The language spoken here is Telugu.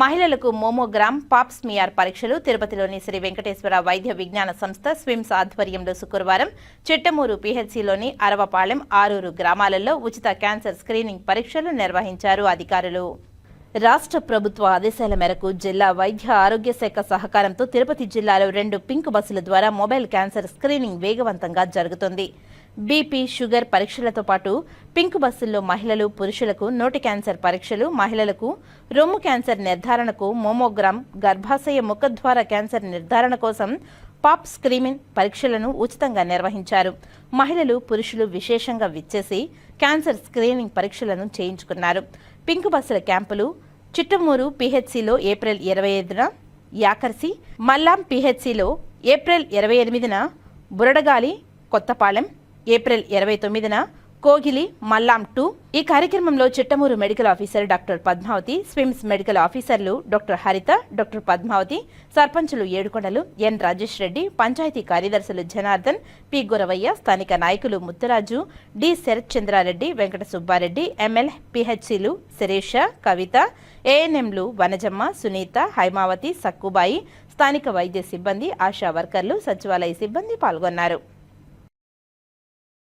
మహిళలకు మోమోగ్రామ్ పాప్స్మియార్ పరీక్షలు తిరుపతిలోని శ్రీ వెంకటేశ్వర వైద్య విజ్ఞాన సంస్థ స్విమ్స్ ఆధ్వర్యంలో శుక్రవారం చిట్టమూరు పీహెచ్సిలోని అరవపాలెం ఆరూరు గ్రామాలలో ఉచిత క్యాన్సర్ స్క్రీనింగ్ పరీక్షలు నిర్వహించారు అధికారులు. రాష్ట్ర ప్రభుత్వ ఆదేశాల మేరకు జిల్లా వైద్య ఆరోగ్య శాఖ సహకారంతో తిరుపతి జిల్లాలో రెండు పింక్ బస్సుల ద్వారా మొబైల్ క్యాన్సర్ స్క్రీనింగ్ వేగవంతంగా జరుగుతుంది. బీపీ షుగర్ పరీక్షలతో పాటు పింక్ బస్సుల్లో మహిళలు పురుషులకు నోటి క్యాన్సర్ పరీక్షలు మహిళలకు రొమ్ము క్యాన్సర్ నిర్ధారణకు మోమోగ్రామ్ గర్భాశయ ముఖద్వార క్యాన్సర్ నిర్ధారణ కోసం పాప్ స్క్రీమింగ్ పరీక్షలను ఉచితంగా నిర్వహించారు. మహిళలు పురుషులు విశేషంగా విచ్చేసి క్యాన్సర్ స్క్రీనింగ్ పరీక్షలను చేయించుకున్నారు. పింక్ బస్సుల క్యాంపులు చిట్టమూరు పీహెచ్సిలో ఏప్రిల్ ఇరవై ఐదున యాకర్సి మల్లాం పీహెచ్సిలో ఏప్రిల్ ఇరవై ఎనిమిదిన బురడగాలి కొత్తపాలెం ఏప్రిల్ ఇరవై తొమ్మిదిన కోగిలి మల్లాం టూ ఈ కార్యక్రమంలో Chittamuru medical officer doctor Padmavathi SVIMS medical ఆఫీసర్లు డాక్టర్ హరిత డాక్టర్ పద్మావతి సర్పంచులు ఏడుకొండలు ఎన్ రాజేష్ రెడ్డి పంచాయతీ కార్యదర్శులు జనార్దన్ పి గురవయ్య స్థానిక నాయకులు ముత్తరాజు డి శరత్ చంద్రారెడ్డి వెంకట సుబ్బారెడ్డి ఎంఎల్ పిహెచ్సిలు శిరీష కవిత ఏఎన్ఎంలు వనజమ్మ సునీత హైమావతి సక్కుబాయి స్థానిక వైద్య సిబ్బంది ఆశా వర్కర్లు సచివాలయ సిబ్బంది పాల్గొన్నారు.